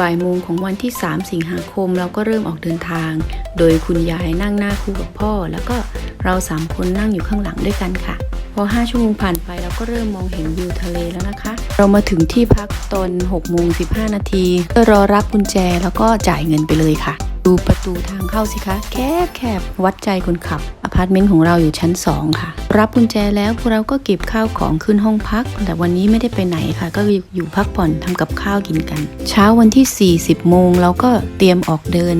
บ่ายโมงของวันที่ 3 สิงหาคมเราก็เริ่มออกเดินทาง โดยคุณยายนั่งหน้าคู่กับพ่อ แล้วก็เราสามคนนั่งอยู่ข้างหลังด้วยกันค่ะ พอ 5 ชั่วโมงผ่านไปเราก็เริ่มมองเห็นวิวทะเลแล้วนะคะ เรามาถึงที่พักตอน6โมง15 นาทีก็รอรับกุญแจแล้วก็จ่ายเงินไปเลยค่ะ ดูประตูทางเข้าสิคะ แคบแคบวัดใจคนขับ พาร์ตเมนต์ของเราอยู่ชั้น 2 ค่ะ รับกุญแจแล้วพวกเราก็เก็บข้าวของขึ้นห้องพัก แต่วันนี้ไม่ได้ไปไหนค่ะ ก็อยู่พักผ่อนทำกับข้าวกินกัน เช้าวันที่ 40โมงเราก็เตรียมออกเดิน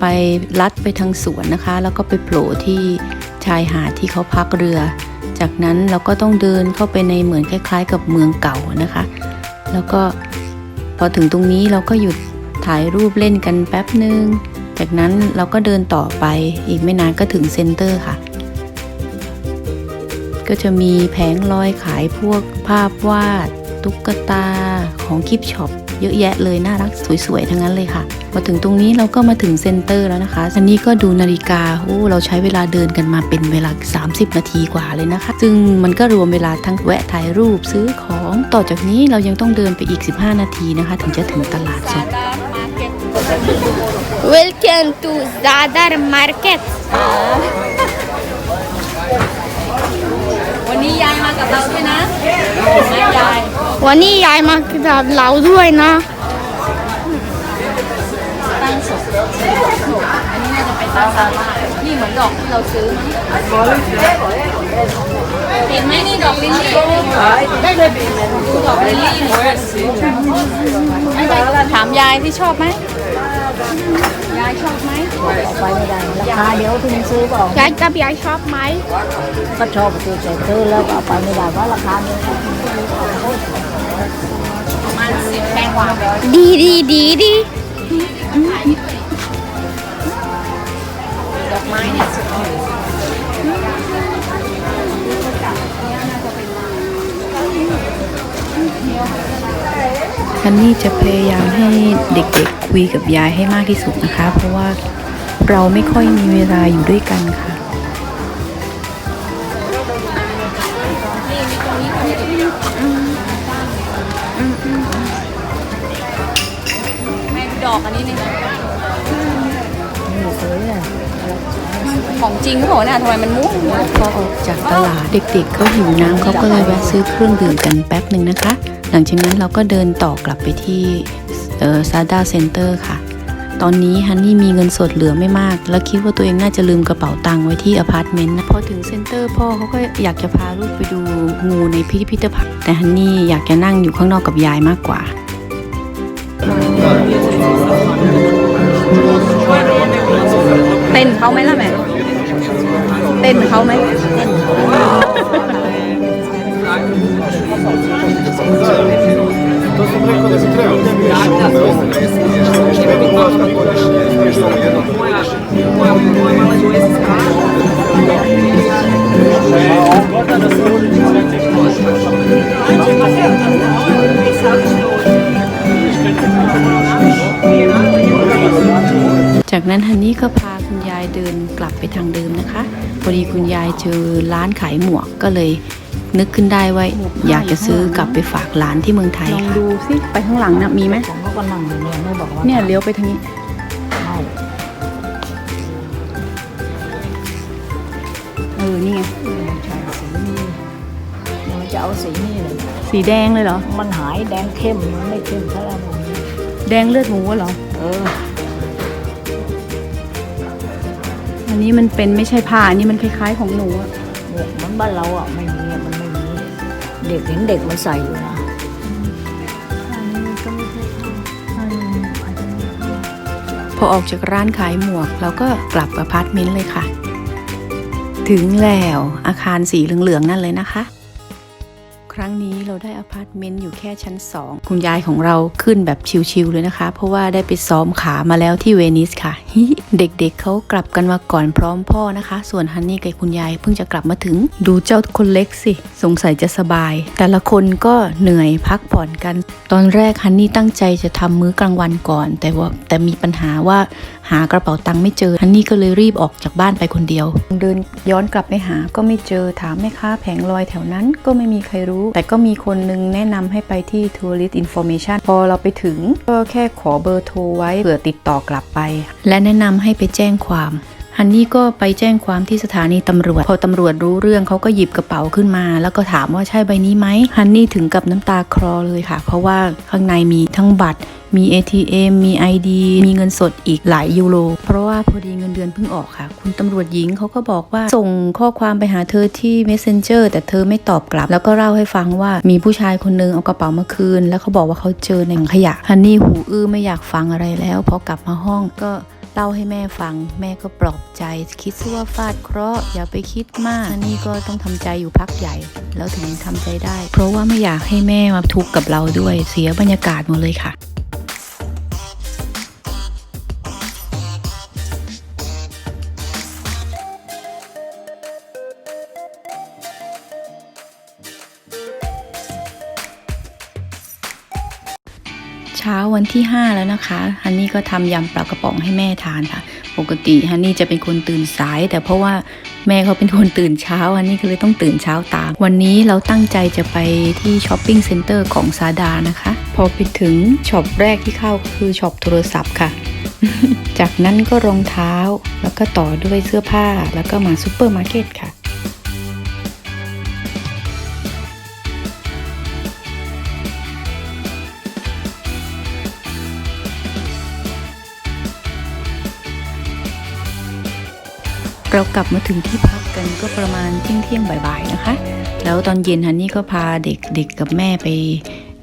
ไปลัดไปทางสวนนะคะ แล้วก็ไปโผล่ที่ชายหาดที่เขาพักเรือ จากนั้นเราก็ต้องเดินเข้าไปในเหมือนคล้าย ๆ กับเมืองเก่านะคะ แล้วก็พอถึงตรงนี้เราก็หยุดถ่ายรูปเล่นกันแป๊บหนึ่ง จากนั้นเราก็เดินต่อไปอีกไม่นานก็ถึงเซ็นเตอร์ค่ะ ก็จะมีแผงลอยขายพวกภาพวาด ตุ๊กตาของกิฟช็อปเยอะแยะเลยน่ารักสวยๆ ทั้งนั้นเลยค่ะ พอถึงตรงนี้เราก็มาถึงเซ็นเตอร์แล้วนะคะ อันนี้ก็ดูนาฬิกาโอ้เราใช้เวลาเดินกันมาเป็นเวลา 30 นาทีกว่าเลยนะคะ ซึ่งมันก็รวมเวลาทั้งแวะถ่ายรูปซื้อของต่อจากนี้เรายังต้องเดินไปอีก 15 นาทีนะคะ ถึงจะถึงตลาดสด Welcome to Zadar Market วันนี้ยายมากับเราด้วยนะยาย วันนี้ยายมากับเราด้วยนะตั้งสดอันนี้น่าจะเป็นตั้งซาลานี่เหมือนดอกที่เราซื้อเห็นไหมนี่ดอกลิลลี่ดูดอกลิลลี่หน่อยไม่ได้ถามยายที่ชอบไหม ยายชอบไหมไปไม่ได้ราคาเดี๋ยวคุณซื้อเปล่ายายกับยายชอบไหมก็ชอบซื้อแต่ซื้อแล้วก็เอาไปไม่ได้เพราะราคานี้ประมาณสิบแพงกว่าดีดีดีดี ฮันนี่จะพยายามให้เด็กๆคุยกับยายให้มากที่สุดนะคะ เพราะว่าเราไม่ค่อยมีเวลาอยู่ด้วยกันค่ะแม่ดอกอันนี้นี่นะนี่สวยเลยของจริงเขาบอกเนี่ยทำไมมันม่วงพอออกจากตลาดเด็กๆเขาหิวน้ำเขาก็เลยแวะซื้อเครื่องดื่มกันแป๊บหนึ่งนะคะ หลังจากนั้นเราก็เดินต่อกลับไปที่ซาดาเซ็นเตอร์ค่ะ ตอนนี้ฮันนี่มีเงินสดเหลือไม่มาก แล้วคิดว่าตัวเองน่าจะลืมกระเป๋าตังค์ไว้ที่อพาร์ตเมนต์นะพอถึงเซ็นเตอร์พ่อเขาก็อยากจะพาลูกไปดูงูในพิพิธภัณฑ์ แต่ฮันนี่อยากจะนั่งอยู่ข้างนอกกับยายมากกว่าเต้นเขาไหมล่ะแม่เต้นเขาไหม To są rekody z kraju. Thank จากนั้นฮันนี่ก็พาคุณยายเดินกลับไปทางเดิมนะคะ พอดีคุณยายเจอร้านขายหมวกก็เลย นึกขึ้นได้ว่าอยากจะซื้อกลับไปฝากร้านที่เมืองไทยลองค่ะดูสิไปข้างหลังนะมีไหมผมก็นั่งอยู่เนี่ยไม่บอกว่าเนี่ยเลี้ยวไปทางนี้ไม่เออนี่ไงใช่สีนี้มันจะเอาสีนี้เลย สีแดงเลยเหรอ มันหายแดงเข้มมันไม่เข้มเท่าไหร่แดงเลือดหมูเหรอ เออ อันนี้มันเป็นไม่ใช่ผ้าอันนี้มันคล้ายๆของหนูอะ เนี่ยเหมันบ้านเราอะไม่มีอะมันไม่มี เด็กเห็นเด็กมันใส่อยู่นะพอออกจากร้านขายหมวก เราก็กลับอพาร์ตเมนต์เลยค่ะ ถึงแล้วอาคารสีเหลืองๆนั่นเลยนะคะ ครั้งนี้เราได้อพาร์ตเมนต์อยู่แค่ชั้น 2 คุณยายของเราขึ้นแบบชิลๆเลยนะคะ เพราะว่าได้ไปซ้อมขามาแล้วที่เวนิสค่ะ เด็กๆเเขากลับกันมาก่อนพร้อมพ่อนะคะ ส่วนฮันนี่กับคุณยายเพิ่งจะกลับมาถึง ดูเจ้าคนเล็กสิ สงสัยจะสบาย แต่ละคนก็เหนื่อยพักผ่อนกัน ตอนแรกฮันนี่ตั้งใจจะทำมื้อกลางวันก่อน แต่ว่าแต่มีปัญหาว่าหากระเป๋าตังค์ไม่เจอฮันนี่ก็เลยรีบออกจากบ้านไปคนเดียว เดินย้อนกลับไปหาก็ไม่เจอถามแม่ค้าแผงลอยแถวนั้นก็ไม่มีใครรู้แต่ก็มีคนนึงแนะนำให้ไปที่ Tourist Information พอเราไปถึง ก็แค่ขอเบอร์โทรไว้เผื่อติดต่อกลับไป และแนะนำให้ไปแจ้งความ ฮันนี่ก็ไปแจ้งความที่สถานีตำรวจ พอตำรวจรู้เรื่องเขาก็หยิบกระเป๋าขึ้นมา แล้วก็ถามว่าใช่ใบนี้ไหมฮันนี่ถึงกับน้ำตาคลอเลยค่ะ เพราะว่าข้างในมีทั้งบัตรมี ATM มี ID มีเงินสดอีกหลายยูโร เพราะว่าพอดีเงินเดือนเพิ่งออกค่ะ คุณตำรวจหญิงเขาก็บอกว่าส่งข้อความไปหาเธอที่ Messenger แต่เธอไม่ตอบกลับ แล้วก็เล่าให้ฟังว่ามีผู้ชายคนนึงเอากระเป๋ามาคืน แล้วเขาบอกว่าเขาเจอในถังขยะฮันนี่หูอื้อไม่อยากฟังอะไรแล้วพอกลับมาห้องก็ เล่าให้แม่ฟัง แม่ก็ปลอบใจ คิดซะว่าฟาดเคราะห์อย่าไปคิดมากฮันนี่ก็ต้องทำใจอยู่พักใหญ่ แล้วถึงทำใจได้ เพราะว่าไม่อยากให้แม่มาทุกข์กับเราด้วยเสียบรรยากาศหมดเลยค่ะ เช้าวันที่ 5 แล้วนะคะฮันนี่ก็ทำยำปลากระป๋องให้แม่ทานค่ะ ปกติฮันนี่จะเป็นคนตื่นสาย แต่เพราะว่าแม่เขาเป็นคนตื่นเช้าฮันนี่ก็เลยต้องตื่นเช้าตาม วันนี้เราตั้งใจจะไปที่ช้อปปิ้งเซ็นเตอร์ของซาดานะคะ พอไปถึงช็อปแรกที่เข้าคือช็อปโทรศัพท์ค่ะ จากนั้นก็รองเท้าแล้วก็ต่อด้วยเสื้อผ้าแล้วก็มาซูเปอร์มาร์เก็ตค่ะ เรากลับมาถึงที่พักกันก็ประมาณเที่ยงเที่ยงบ่ายๆนะคะ แล้วตอนเย็นฮันนี่ก็พาเด็กๆกับแม่ไป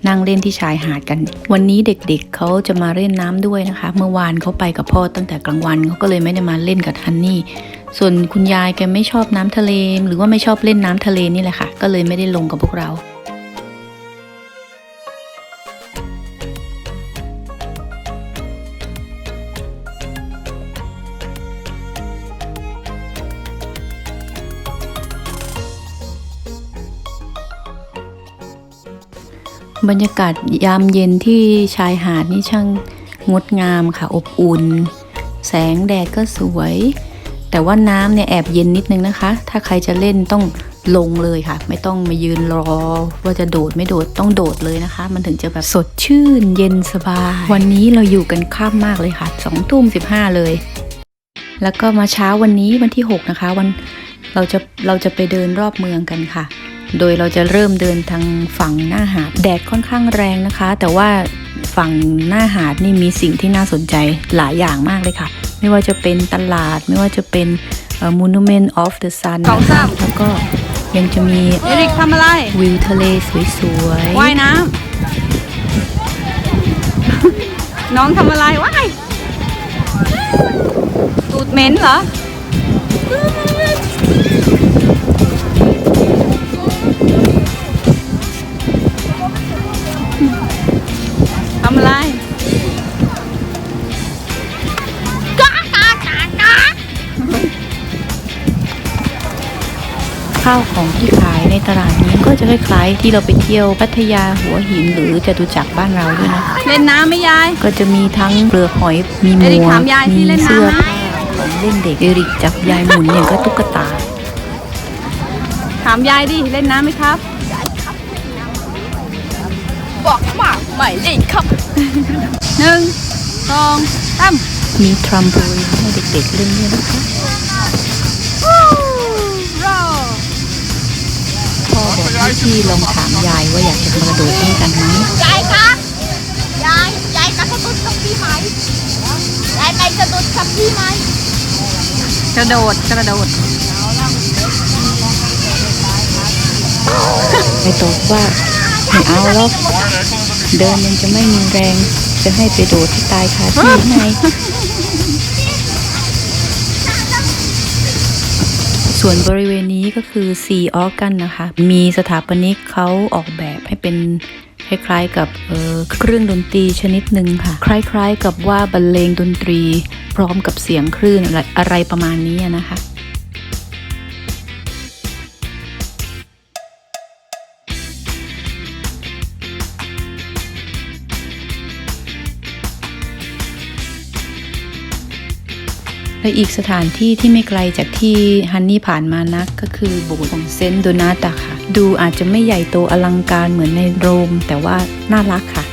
นั่งเล่นที่ชายหาดกัน วันนี้เด็กๆเเขาจะมาเล่นน้ำด้วยนะคะ เมื่อวานเขาไปกับพ่อตั้งแต่กลางวันเขาก็เลยไม่ได้มาเล่นกับฮันนี่ ส่วนคุณยายแกไม่ชอบน้ำทะเล หรือว่าไม่ชอบเล่นน้ำทะเลนี่แหละค่ะ ก็เลยไม่ได้ลงกับพวกเรา บรรยากาศยามเย็นที่ชายหาดนี่ช่างงดงามค่ะอบอุ่น แสงแดดก็สวย แต่ว่าน้ำเนี่ยแอบเย็นนิดนึงนะคะ ถ้าใครจะเล่นต้องลงเลยค่ะ ไม่ต้องมายืนรอ ว่าจะโดดไม่โดดต้องโดดเลยนะคะ มันถึงจะแบบสดชื่นเย็นสบาย วันนี้เราอยู่กันข้ามมากเลยค่ะสองทุ่มสิบห้าเลย แล้วก็มาเช้าวันนี้วันที่ 6 นะคะ วันเราจะเราจะไปเดินรอบเมืองกันค่ะ โดยเราจะเริ่มเดินทางฝั่งหน้าหาดแดดค่อนข้างแรงนะคะ แต่ว่าฝั่งหน้าหาดนี่มีสิ่งที่น่าสนใจหลายอย่างมากเลยค่ะ ไม่ว่าจะเป็นตลาด ไม่ว่าจะเป็นเอ่อ Monument of the Sun สองสามแล้วก็ยังจะมีเอริกทำอะไรวิวทะเลสวยๆว่ายน้ำน้องทำอะไรว่ายตูดเหม็นเหรอ ข้าวของที่ขายในตลาดนี้ก็จะคล้ายๆ ที่เราไปเที่ยวพัทยาหัวหินหรือจตุจักรบ้านเราด้วยนะคะเล่นน้ำไหมยาย ก็จะมีทั้งเปลือกหอยมีหมเอริกวถากมยายที่มีเล่นน้ำเสื้อไหมผ้าของเล่นเด็กเอริกจับยายหมุนอย่างก็ตุ๊กตา ถามยายดิเล่นน้ำไหมครับ บอกมาไม่เล่นครับหนึ่งสองสามมีทรัมโบลินให้เด็กๆเล่นด้วยนะคะ ให้พี่ลองถามยายว่าอยากจะมากระโดดเล่นกันไหมยายคะยายยายจะสะดุดกับพี่ไหมยายไปสะดุดกับพี่ไหมกระโดดกระโดดไปตอบว่าไม่เอาหรอกเดินยังจะไม่มีแรง จะให้ไปโดดที่ตายคาที่ไง ส่วนบริเวณนี้ก็คือซีออกันนะคะ มีสถาปนิกเขาออกแบบให้เป็นคล้ายๆกับเเครื่องดนตรีชนิดหนึ่งค่ะ คล้ายๆกับว่าบรรเลงดนตรี พร้อมกับเสียงคลื่นอะไรประมาณนี้นะคะ และอีกสถานที่ที่ไม่ไกลจากที่ฮันนี่ผ่านมานักก็คือโบสถ์ของเซนต์โดนาตาค่ะ ดูอาจจะไม่ใหญ่โตอลังการเหมือนในโรม แต่ว่าน่ารักค่ะ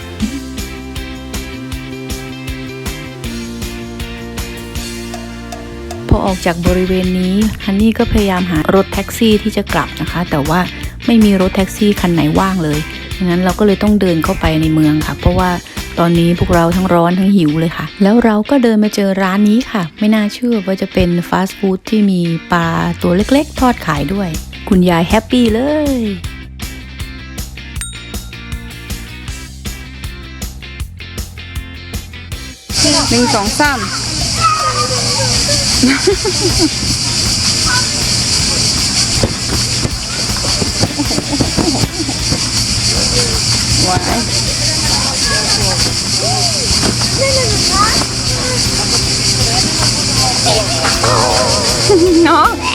พอออกจากบริเวณนี้ฮันนี่ก็พยายามหารถแท็กซี่ที่จะกลับนะคะ แต่ว่าไม่มีรถแท็กซี่คันไหนว่างเลยดังนั้นเราก็เลยต้องเดินเข้าไปในเมืองค่ะ เพราะว่า ตอนนี้พวกเราทั้งร้อนทั้งหิวเลยค่ะ แล้วเราก็เดินมาเจอร้านนี้ค่ะ ไม่น่าเชื่อว่าจะเป็นฟาสต์ฟู้ดที่มีปลาตัวเล็กๆ ทอดขายด้วย คุณยายแฮปปี้เลยหนึ่งสองสามว้าย น้อง